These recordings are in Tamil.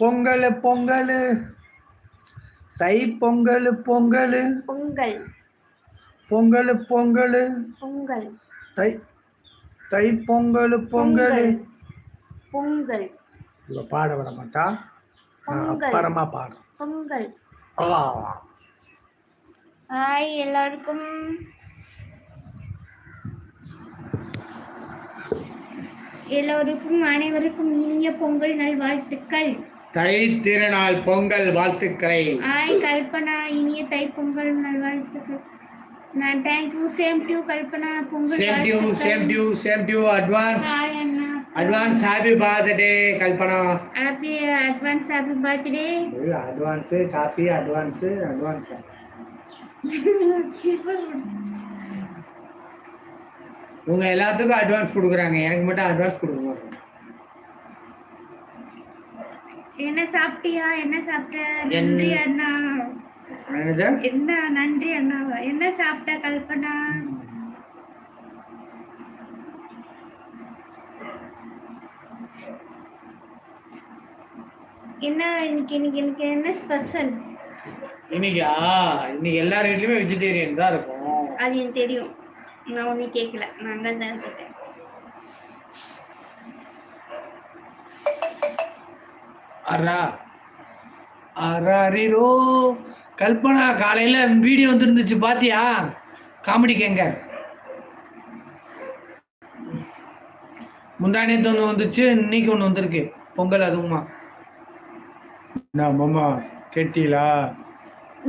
பொங்கல் பொங்கல். தை பொங்கல் பொங்கல். பொங்கல். பொங்கல் பொங்கல். பொங்கல். தை தை பொங்கல் பொங்கல். பொங்கல். இவ பாட விட மாட்டா. அப்புறமா பாடுறேன் பொங்கல். ஹாய் எல்லாருக்கும் எல்லோருக்கும் அனைவருக்கும் இனிய பொங்கல் நல்வாழ்த்துக்கள். தை திருநாள் பொங்கல் வாழ்த்துக்களை. ஹாய் கல்பனா இனிய தை பொங்கல் நல்வாழ்த்துக்கள். நான் thank you same to you Kalpana Pongal same to you same to you same to you advance hi Anna. Advance happy birthday Kalpana. Happy advance happy birthday advance happy advance advance உங்க எல்லாத்துக்கும் அட்வான்ஸ் கொடுக்குறாங்க. எனக்கு மட்டும் அட்வான்ஸ் கொடுக்க மாட்டாங்க என்ன சாப்பிட்டியா? என்ன சாப்பிட்ட? நன்றி அண்ணா. என்ன நன்றி அண்ணா. என்ன சாப்பிட்ட கல்பனா? என்ன இன்னைக்கு இன்னைக்கு எனக்கு என்ன ஸ்பெஷல் இன்னைக்கா? இன்னைக்கு எல்லார் வீட்லயுமே வெஜிடேரியன் தான் இருக்கும். அது எனக்கு தெரியும். நான் ஒன்றும் கேட்கல நான் அங்கே தான் இருக்கேன். அரா அரரிரோ கல்பனா காலையில வீடியோ வந்துருந்துச்சு பாத்தியா? காமெடி கேங்க. முந்தானேத்து ஒன்று வந்துச்சு இன்னைக்கு ஒன்று வந்திருக்கு. பொங்கல் அதுவுமா. நான் மாமா கேட்டீங்களா?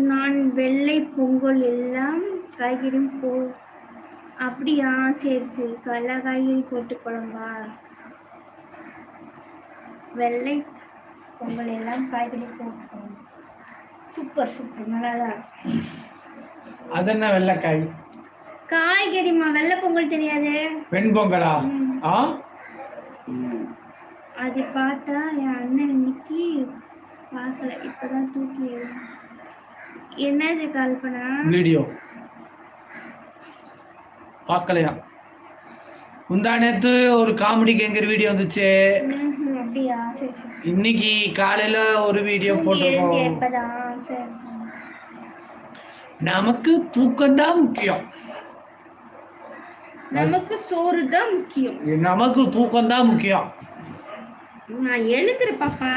நான் வெள்ளை பொங்கல் எல்லாம் காய்கறியும் போ அப்படியா? சரி சரி. எல்லா காய்கறி போட்டு குழம்பா வெள்ளை பொங்கல் எல்லாம் காய்கறி போட்டு குழம்பு சூப்பர் சூப்பர். நல்லா தான். அது என்ன வெள்ளைக்காய் காய்கறிமா வெள்ளை பொங்கல் தெரியாது. வெண் பொங்கலா? ஆ? அது பார்த்தா என் அண்ணன் இன்னைக்கு பார்க்கல. இப்பதான் தூக்கி என்னது கல்பனா? வீடியோ. பார்க்கலையா? முந்தா நேத்து ஒரு காமெடி கேங்கர் வீடியோ வந்துச்சு. இன்னைக்கு காலையில ஒரு வீடியோ போட்டிருக்கோம். நமக்கு தூக்கம் தான் முக்கியம். நமக்கு சோறு தான் முக்கியம். நமக்கு தூக்கம் தான் முக்கியம். நான் எழுதுறேன் பாப்பா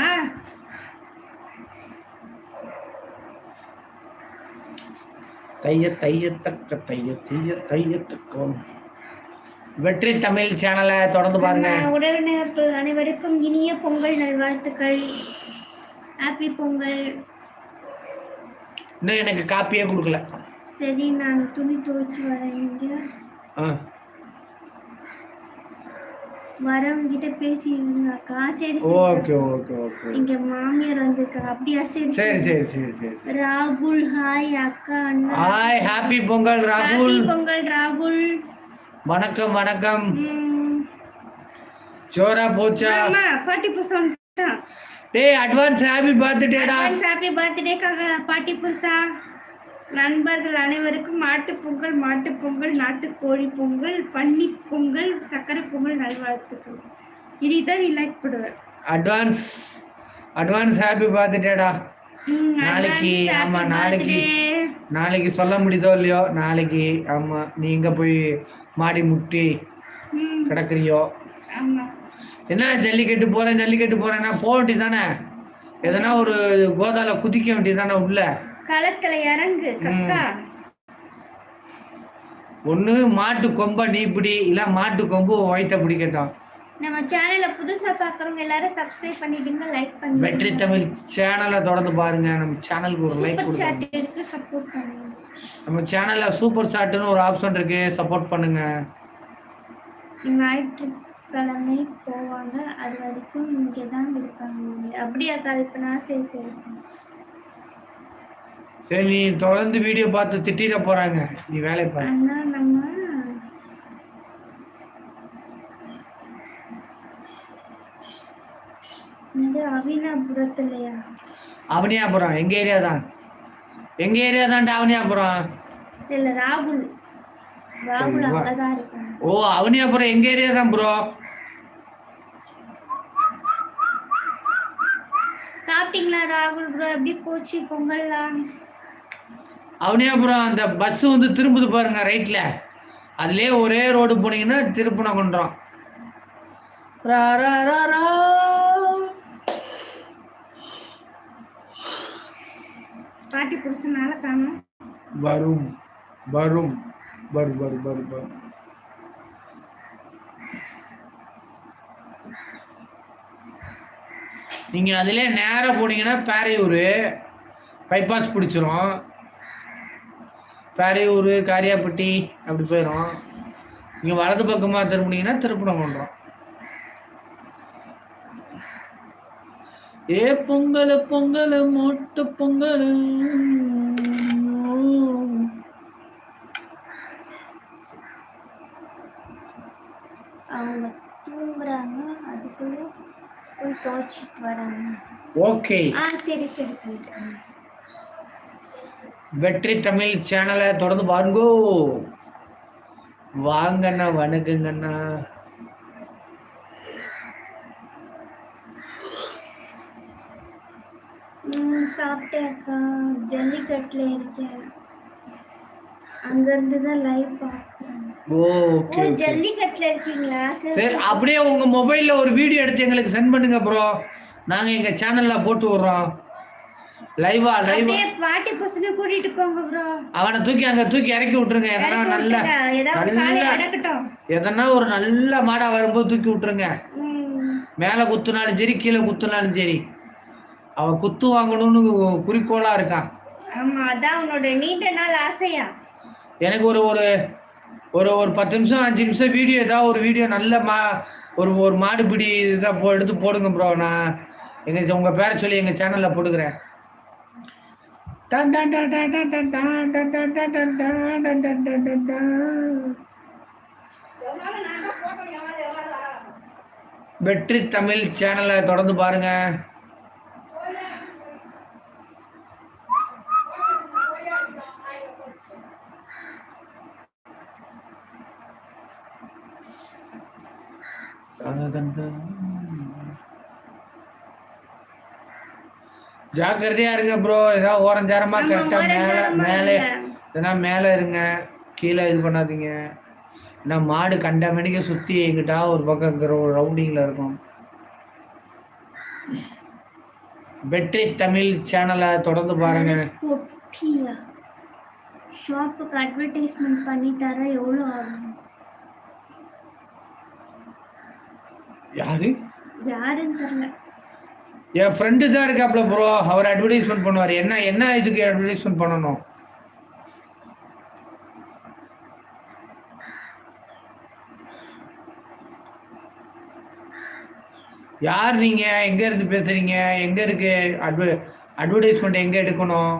தைய தைய தக்க தைய தைய தைய தக்கம் வெற்றி தமிழ் சேனலை தொடர்ந்து பாருங்க. உறவினர்கள் அனைவருக்கும் இனிய பொங்கல் நல்வாழ்த்துக்கள். ஹாப்பி பொங்கல். இன்னும் எனக்கு காப்பியே கொடுக்கல. சரி நான் துணி துவைச்சு வரேன் இங்க. ஆ. வரவங்க கிட்ட பேசிருந்தாக்கா சரி சரி. Okay okay okay. இங்க மாமியார் வந்திருக்காங்க. அப்படியா சரி சரி சரி. சரி சரி ராகுல் ஹாய் அக்கா அண்ணா. ஹாய் ஹாப்பி பொங்கல் ராகுல். ஹாப்பி பொங்கல் ராகுல். வணக்கம் வணக்கம். ஜோரா போச்சா? ஆமா ஃபார்ட்டி பர்சன்ட் டேய் அட்வான்ஸ் ஹாப்பி பர்த்டேடா ஹாப்பி பர்த்டேக்காக பாட்டி புருஷா. நண்பர்கள் அனைவருக்கும் மாட்டு பொங்கல் மாட்டு பொங்கல் நாட்டுக்கோழி பொங்கல் பன்னி பொங்கல் சக்கரை பொங்கல் நல்வாழ்த்துக்கள். இதுதான் நீ லைக் பண்ணுவேன் அட்வான்ஸ் அட்வான்ஸ் ஹாப்பி பர்த்டேடா ம், நாளைக்கு, ஆமா, நாளைக்கு. நாளைக்கு சொல்ல முடியுதோ இல்லையோ நாளைக்கு ஆமா நீங்க போய் மாடி முட்டி கிடக்குறியோ? என்ன ஜல்லிக்கட்டு போறேன் ஜல்லிக்கட்டு போறேன்னா போக வேண்டியதானே எதனா ஒரு கோதால குதிக்க வேண்டியதானே உள்ள? களத்துல இறங்கு கக்கா. ஒண்ணு மாட்டு கொம்ப நீ பிடி. இல்ல மாட்டு கொம்பு ஒய்த்த பிடிக்கட்டும். நம்ம சேனலை புதுசா பார்க்குறவங்க எல்லாரும் சப்ஸ்கிரைப் பண்ணிடுங்க லைக் வெற்றி பண்ணுங்க தமிழ் சேனலை தொடர்ந்து பாருங்க. நம்ம சேனலுக்கு ஒரு லைக் சூப்பர் கொடுங்க. சாட் இருக்கு சப்போர்ட் பண்ணுங்க. நம்ம சேனல்ல சூப்பர் சாட்னு ஒரு ஆப்ஷன் இருக்கு. சப்போர்ட் பண்ணுங்க. ஞாயிற்றுக்கிழமை போவாங்க. அது வரைக்கும் இங்கே தான் இருப்பாங்க அப்படியா கல்பனா? சரி சரி. சரி நீ தொடர்ந்து வீடியோ பார்த்து திட்டிட போறாங்க. நீ வேலையை பாரு. அவனியாபுரம் எங்க ஏரியா தான்? எங்க ஏரியா தான்டா அவனியாபுரம்? இல்லை ராகுல். ஓ அவனியாபுரம் எங்க ஏரியா தான் ப்ரோ சாப்பிட்டீங்களா ராகுல் ப்ரோ எப்படி போச்சு பொங்கல்லாம்? அவனியாபுரம் அந்த பஸ் வந்து திரும்புது பாருங்க ரைட்ல அதுலயே ஒரே ரோடு போனீங்கன்னா திருப்பணகுன்றம் ரா ரா ரா ரா. பாட்டி புருஷனால காணும். வரும் வரும் வரும் வரும் வரும் வரும் நீங்க அதிலே நேரா போனீங்கன்னா பேரையூர். பைபாஸ் பிடிச்சிரும். பேரையூர் காரியாப்பட்டி அப்படி போயிடும் நீங்க வலது பக்கமா திரும்பினீங்கன்னா திருப்பணங்குன்றம் ஏ பொங்கல் பொங்கல் மொட்டு பொங்கல். அவங்க தூங்குறாங்க அதுக்குள்ள போய் துவைச்சிட்டு வராங்க. ஓகே. ஆ சரி சரி வெற்றி தமிழ் சேனலை தொடர்ந்து பாருங்கோ. வாங்கண்ணா வணக்கங்கண்ணா. சாப்பிட்டேன் அக்கா. ஜல்லிக்கட்டில் இருக்கேன். அங்கேருந்து தான் லைவ் பார்க்குறேன். Oh oh okay. ஜல்லிக்கட்டில் இருக்கீங்களா? சரி அப்படியே உங்க மொபைல்ல ஒரு வீடியோ எடுத்து எங்களுக்கு சென்ட் பண்ணுங்க ப்ரோ நாங்க எங்க சேனல்ல போட்டு விடுறோம். லைவா லைவா பாட்டி பசங்க கூட்டிட்டு போங்க ப்ரோ அவனை தூக்கி அங்க தூக்கி இறக்கி விட்டுருங்க. எதனா நல்ல நல்ல எதனா ஒரு நல்ல மாடா வரும்போது தூக்கி விட்டுருங்க. மேலே குத்துனாலும் சரி கீழே குத்துனாலும் சரி. அவன் குத்து வாங்கணும்னு குறிக்கோளா இருக்கான் ஆமா அதான் உன்னோட நீண்ட நாள் ஆசையா? எனக்கு ஒரு ஒரு ஒரு ஒரு பத்து நிமிஷம் அஞ்சு நிமிஷம் வீடியோ ஏதாவது ஒரு வீடியோ நல்ல மா ஒரு ஒரு மாடு பிடி இதாக எடுத்து போடுங்க ப்ரோ நான் எங்கள் உங்கள் பேரை சொல்லி எங்கள் சேனலில் போட்டுக்கிறேன். வெற்றி தமிழ் சேனலை தொடர்ந்து பாருங்க தந்த ஜாக்கிரதையா இருங்க ப்ரோ ஏதாவது ஓரஞ்சாரமா கரெக்டா மேல மேலே. ஏன்னா மேலே இருங்க. கீழே இது பண்ணாதீங்க. ஏன்னா மாடு கண்ட மணிக்கு சுத்தி எங்கிட்டா ஒரு பக்கம் இருக்கிற ஒரு ரவுண்டிங்ல இருக்கும். வெற்றி தமிழ் சேனலை தொடர்ந்து பாருங்க. ஷாப்புக்கு அட்வர்டைஸ்மெண்ட் பண்ணி தர எவ்வளோ ஆகும்? யாரு? யாருன்னு தெரியல. என் ஃப்ரெண்டு தான் இருக்காப்ல ப்ரோ அவர் அட்வர்டைஸ்மெண்ட் பண்ணுவார். என்ன என்ன இதுக்கு அட்வர்டைஸ்மெண்ட் பண்ணணும்? யார் நீங்க? எங்க இருந்து பேசுறீங்க? எங்க இருக்கு? அட்வர் அட்வர்டைஸ்மெண்ட் எங்க எடுக்கணும்?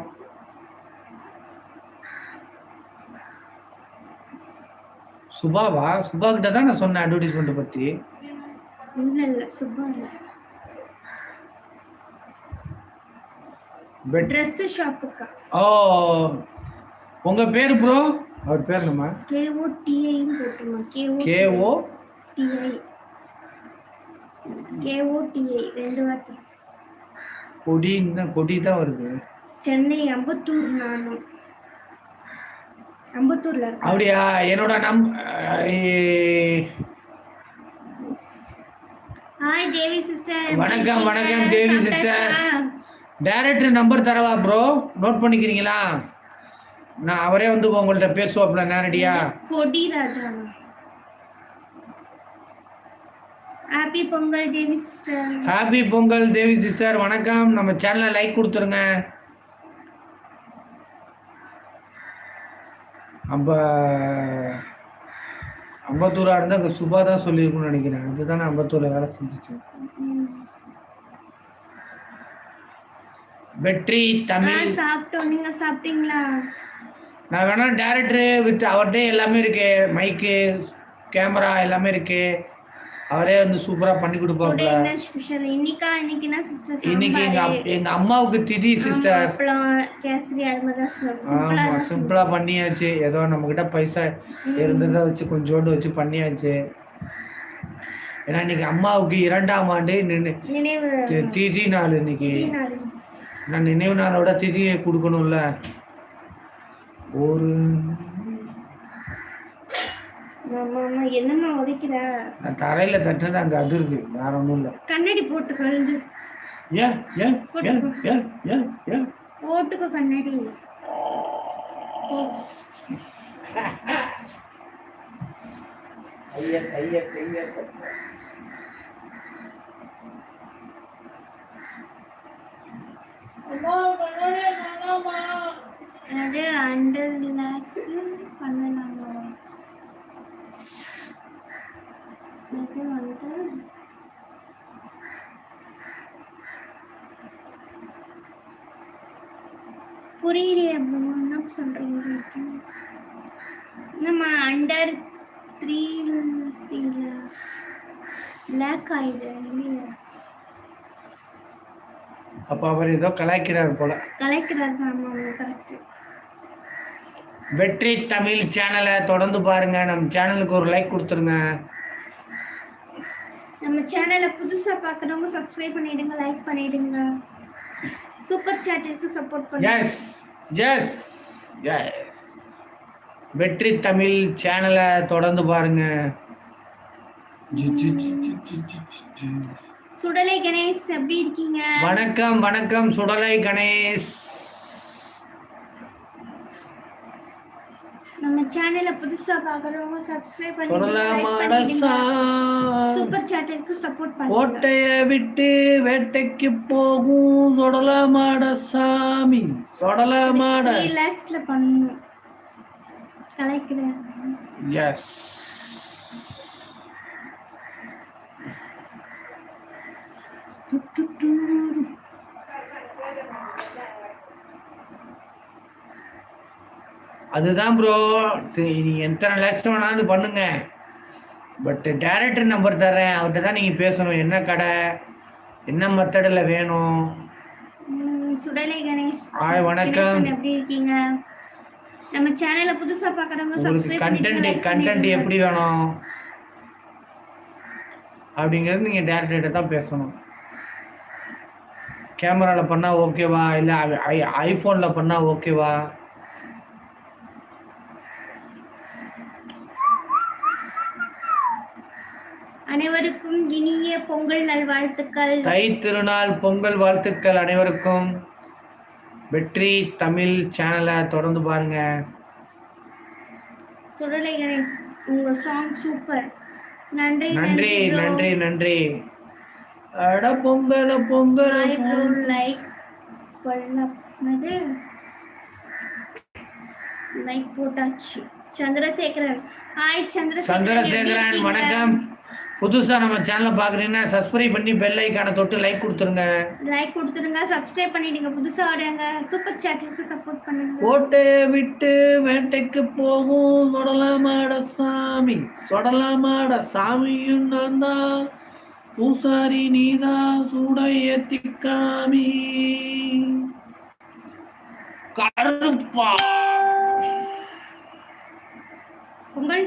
சுபாவா? சுபா கிட்ட தான் நான் சொன்னேன் அட்வர்டைஸ்மெண்ட் பத்தி. ட்ரெஸ்ஸு ஷாப்புக்கா ஓ உங்க பேர் ப்ரோ அவர் பேர் நம்ம கேஓ டிஐன்னு போட்டுருமா K O K O D I K O D I ரெண்டு வார்த்தை. கொடி கொடி தான் வருது. சென்னை அம்பத்தூர் நானும் அம்பத்தூர்ல அப்படியா? என்னோட நம் ஹாய் தேவி சிஸ்டர் வணக்கம், வணக்கம், தேவி sister. டைரக்டர் நம்பர் தரவா ப்ரோ நோட் பண்ணிக்கிறீங்களா? நான் அவரே வந்து உங்கள்ட்ட பேசுவாப்ல நேரடியா. Kodi Raja happy Pongal Devi sister happy Pongal Devi sister வணக்கம். நம்ம சேனலை லைக் கொடுத்துருங்க. அம்ப அம்பத்தூரா இருந்தால் அங்கே சுபா தான் சொல்லியிருக்கும்னு நினைக்கிறேன். அதுதானே அம்பத்தூர்ல வேலை செஞ்சுச்சு. வெற்றி தமிழ். சாப்பிட்டோம். நீங்க சாப்பிட்டீங்களா? நான் வேணா டேரக்டரு வித் அவர்கிட்ட எல்லாமே இருக்கு. மைக்கு கேமரா எல்லாமே இருக்கு. அவரே வந்து சூப்பரா பண்ணி என்ன ஸ்பெஷல் இன்னைக்கா? இன்னைக்குனா சிஸ்டர் இன்னைக்கு எங்க எங்க அம்மாவுக்கு திதி சிஸ்டர் ஆமா சிம்பிளா பண்ணியாச்சு. ஏதோ நம்ம கிட்ட பைசா இருந்ததை வச்சு கொஞ்சோண்டு வச்சு பண்ணியாச்சு. ஏன்னா இன்னைக்கு அம்மாவுக்கு இரண்டாம் ஆண்டு நினை- நினைவு. தி- திதி நாள் இன்னைக்கு. நான் நினைவு நாளோட திதியை கொடுக்கணும்ல? ஒரு என்னம்மா உதைக்கிற? நான் தரையில தட்டினது அங்க அது இருக்கு. வேற ஒண்ணும் இல்ல. கண்ணாடி போட்டு கழுந்து ஏன்? ஏன்? ஏன்? ஏன்? ஏன்? ஏன்? போட்டுக்கோ கண்ணாடி. ஓ, கைய கைய அது அண்டர் லேக்ஸ் பண்ணலாமா அது வந்து? புரியலையே அப்புறம் என்ன சொல்றீங்க. நம்ம அண்டர் த்ரீ சில லேக் ஆயிடு இல்லையா? அப்ப அவர் ஏதோ கலாய்க்கிறார் போல. கரெக்ட் வெற்றி தமிழ் சேனலை தொடர்ந்து பாருங்க. நம்ம சேனலுக்கு ஒரு லைக் கொடுத்துருங்க. நம்ம சேனலை புதுசா பார்க்குறவங்க சப்ஸ்கிரைப் பண்ணிடுங்க லைக் பண்ணிடுங்க. சூப்பர் சாட்டிற்கு சப்போர்ட் பண்ணுங்க. S S S Vetri Tamil சேனலை தொடர்ந்து பாருங்க. ஜு, ஜு, ஜு, ஜு, ஜு, ஜு, ஜு, ஜு. சுடலை கணேஷ் எப்படி இருக்கீங்க? வணக்கம் வணக்கம். சுடலை கணேஷ். நம்ம சேனலை புதுசா பார்க்குறவங்க சப்ஸ்கிரைப் பண்ணிடுங்க. சூப்பர் சாட்டிற்கு சப்போர்ட் பண்ணுங்க கோட்டைய விட்டு வேட்டைக்கு போகும் சொடல மாட சாமி சொடல மாட. த்ரீ லேக்ஸ்ல பண்ணணும் கலைக்கிறேன் எஸ் அதுதான் ப்ரோ நீங்க எத்தனை லேக்ஸ் வேணாலும் பண்ணுங்க. பட் டேரக்டர் நம்பர் தரேன் அவர்கிட்ட தான் நீங்கள் பேசணும். என்ன கடை? என்ன மெத்தடில் வேணும்? சுடலை கணேஷ். ஹாய், வணக்கம். கணேசன் எப்படி இருக்கீங்க? நம்ம சேனலை புதுசா பார்க்குறவங்க சப்ஸ்கிரைப் கண்டென்ட் கண்டென்ட் எப்படி வேணும்? அப்படிங்கிறது நீங்கள் டேரக்டர்கிட்ட தான் பேசணும். கேமராவில் பண்ணால் ஓகேவா? இல்லை ஐ ஐஃபோனில் பண்ணால் ஓகேவா? அனைவருக்கும் இனிய பொங்கல் நல்வாழ்த்துக்கள். தை திருநாள் பொங்கல் வாழ்த்துக்கள் அனைவருக்கும். வெற்றி தமிழ் சேனலை தொடர்ந்து பாருங்க. சுடலை கணேஷ் உங்க சாங் சூப்பர் நன்றி நன்றி நன்றி நன்றி. அட பொங்கல பொங்கல லைக் பண்ணது லைக் போட்டாச்சு. சந்திரசேகரன். ஹாய் சந்திரசேகரன். சந்திரசேகரன் வணக்கம். புதுசா நம்ம சேனலை பாக்குறீங்கன்னா சப்ஸ்கிரைப் பண்ணி பெல் ஐக்கான தொட்டு லைக் கொடுத்துருங்க. லைக் கொடுத்துருங்க சப்ஸ்கிரைப் பண்ணிடுங்க. புதுசா வரவங்க சூப்பர் சாட்டிற்கு சப்போர்ட் பண்ணுங்க. கோட்டையை விட்டு வேட்டைக்கு போகும். சொடலாமாட சாமி சொடலாமாட சாமியும் நான் தான். பூசாரி நீதான் சூட ஏத்திக்காமி கருப்பா. பொங்கல்?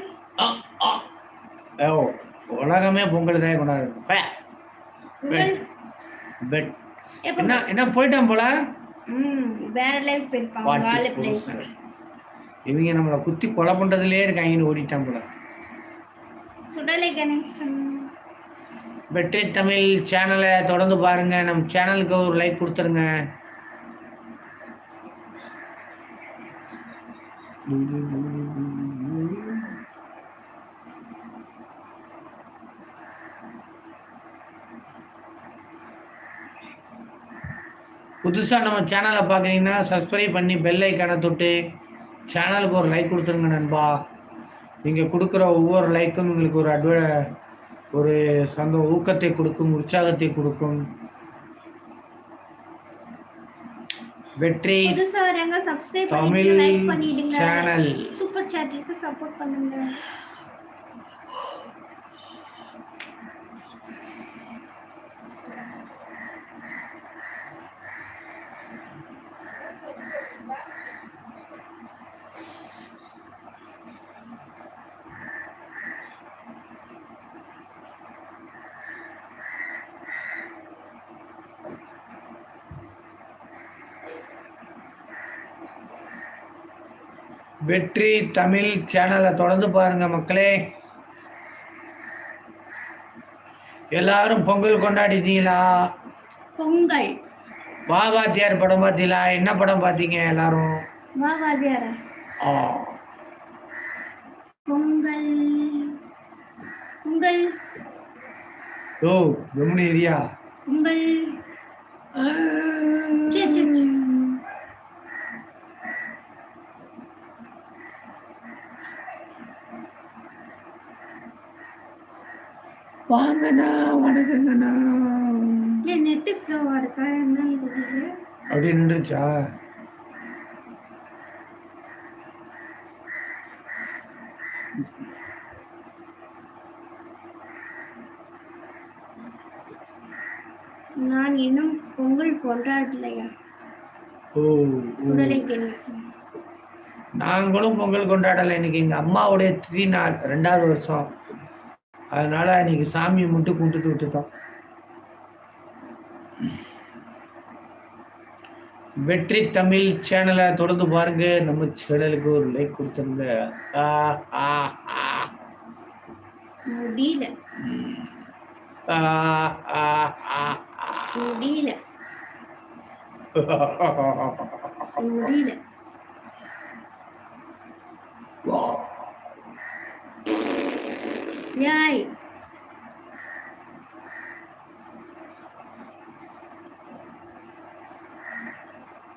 உலகமே பொங்கல் தான் கொண்டாடு பொங்கல்? பெட் எப்ப என்ன என்ன போயிட்டான் போல? ம் வேற லைஃப் போயிருப்பாங்க. இவங்க நம்மளை குத்தி கொலை பண்றதுலயே இருக்காங்கன்னு ஓடிட்டான் போல. சுடலை கணேசன். வெற்றி தமிழ் சேனலை தொடர்ந்து பாருங்க. நம்ம சேனலுக்கு ஒரு லைக் கொடுத்துருங்க. புதுசாக நம்ம சேனலை பார்க்குறீங்கன்னா சப்ஸ்கிரைப் பண்ணி பெல் ஐக்கானை தொட்டு சேனலுக்கு ஒரு லைக் கொடுத்துருங்க நண்பா. நீங்கள் கொடுக்குற ஒவ்வொரு லைக்கும் எங்களுக்கு ஒரு அட்வ ஒரு சந்த ஊக்கத்தை கொடுக்கும் உற்சாகத்தை கொடுக்கும். வெற்றி தமிழ் சேனல் சூப்பர் சாட்டிற்கு சப்போர்ட் பண்ணுங்க. வெற்றி தமிழ் சேனலை தொடர்ந்து பாருங்க மக்களே. எல்லாரும் பொங்கல் கொண்டாடிட்டீங்களா? பொங்கல். வா வாத்தியார் படம் பார்த்தீங்களா? என்ன படம் பார்த்தீங்க எல்லாரும்? ஆ. பொங்கல். பொங்கல். ஓ ஜமுனி ஏரியா பொங்கல். சே சே வாங்கண்ணா வணக்கங்கண்ணா. நெட்டு ஸ்லோவா இருக்கா? என்னன்னு தெரியல அப்படி நின்றுச்சா நான் இன்னும் பொங்கல் கொண்டாடலையா? ஓ கணேசன். நாங்களும் பொங்கல் கொண்டாடலை இன்னைக்கு. எங்க அம்மாவுடைய திதி நாள் ரெண்டாவது வருஷம். அதனால இன்னைக்கு சாமியை மட்டும் கும்பிட்டுட்டு விட்டுட்டோம். வெற்றி தமிழ் சேனலை தொடர்ந்து பாருங்க. நம்ம சேனலுக்கு ஒரு லைக் கொடுத்துருங்க. ஆ, ஆ, ஆ. முடியல. முடியல. முடியல. யாய்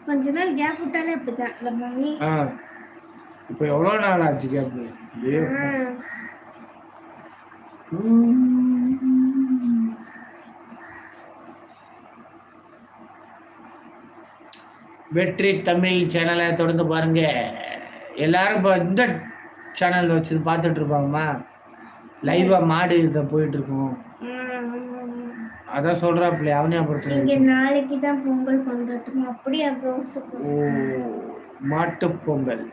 கொஞ்ச நாள் கேப் விட்டாலே அப்படிதான் இல்ல மம்மி. இப்போ எவ்வளோ நாள் ஆச்சு கேப்பு வெற்றி தமிழ் சேனலை தொடர்ந்து பாருங்க. எல்லாரும் இப்போ இந்த சேனல் வச்சு பார்த்துட்டு இருப்பாங்கம்மா. லைவா மாடு இதை போயிட்டு இருக்கோம். அதான் சொல்றாப்புல அவனியாபுரத்துல இங்க நாளைக்கு தான் பொங்கல் கொண்டாட்டமா அப்படியே ரோஸ் ஓ மாட்டுப் பொங்கல்.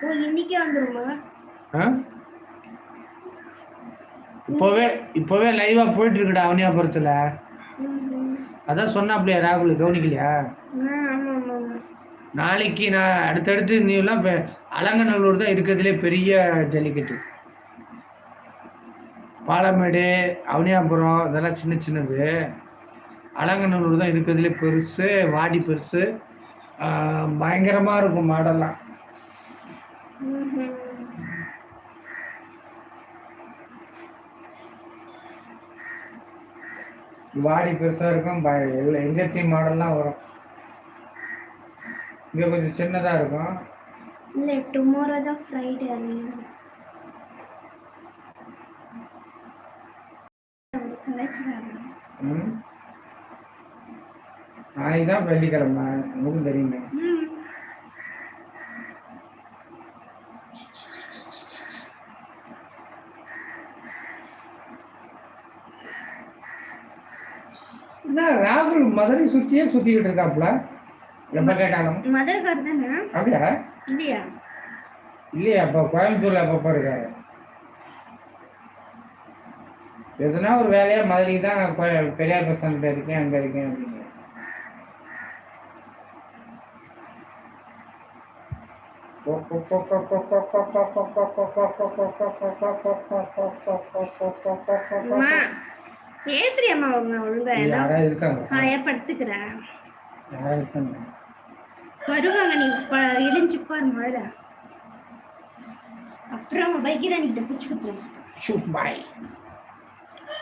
ஓ இன்னைக்கே வந்துருமா? இப்போவே இப்போவே லைவா போயிட்டு இருக்குடா அவனியாபுரத்துல அதான் சொன்னாப்லையா ராகுல் கவனிக்கலையா? ஆமா ஆமா ஆமா. நாளைக்கு நான் அடுத்தடுத்து நீலாம் இப்போ அலங்கநல்லூர் தான் இருக்கிறதுலே பெரிய ஜல்லிக்கட்டு. பாலமேடு அவனியாபுரம் இதெல்லாம் சின்ன சின்னது. அலங்கநல்லூர் தான் இருக்கிறதுலே பெருசு வாடி பெருசு. பயங்கரமாக இருக்கும் மாடெல்லாம். வாடி பெருசாக இருக்கும் பய எல்லா எங்கத்தையும் மாடல்லாம் வரும். இங்க கொஞ்சம் சின்னதா இருக்கும். இல்ல டுமாரோ தான் ஃப்ரைடே. நாளைக்கு தான் வெள்ளிக்கிழமை. உங்களுக்கும் தெரியுமே. என்ன ராகுல் மதுரை சுத்தியே சுத்திக்கிட்டு இருக்காப்புல? எப்ப கேட்டாலும். மதர் கார் தானே? அப்படியா? இல்லையா? இல்லையா அப்ப கோயம்புத்தூர்ல அப்பப்ப இருக்காரு எதுனா ஒரு வேலையா மதுரைக்கு தான் நான் பெரியார் பஸ் ஸ்டாண்ட்ல இருக்கேன் அங்க இருக்கேன் அப்படின்னு. அம்மா பேசுறி அம்மா அவங்க ஒழுங்கா ஏன்னா வருவாங்க நீ இழிஞ்சு உட்காரு முதல்ல. அப்புறம் பைக்கில் நீக்கிட்ட பிடிச்சி கொடுத்துருங்க. Shoot my.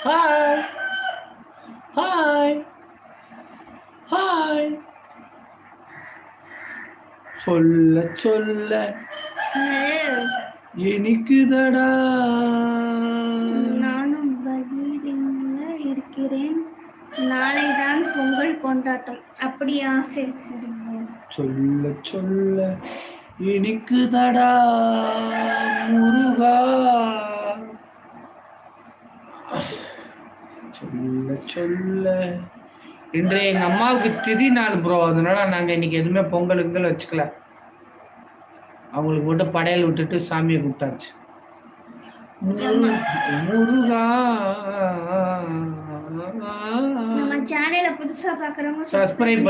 Hi. Hi. Hi. சொல்ல சொல்ல. இனிக்குதடா. நானும் பகீரில் இருக்கிறேன். நாளை தான் பொங்கல் கொண்டாட்டம். அப்படியா? சரி சரி. சொல்ல சொல்ல இனிக்குதடா முருகா. சொல்ல சொல்ல. இன்றைய எங்க அம்மாவுக்கு திதி நாள் ப்ரோ அதனால நாங்க இன்னைக்கு எதுவுமே பொங்கல் கிங்கல் வச்சுக்கல. அவங்களுக்கு மட்டும் படையல் விட்டுட்டு சாமியை கூப்பிட்டாச்சு முரு- முருகா. நம்ம சேனலை புதுசா பாக்குறவங்க சப்ஸ்கிரைப்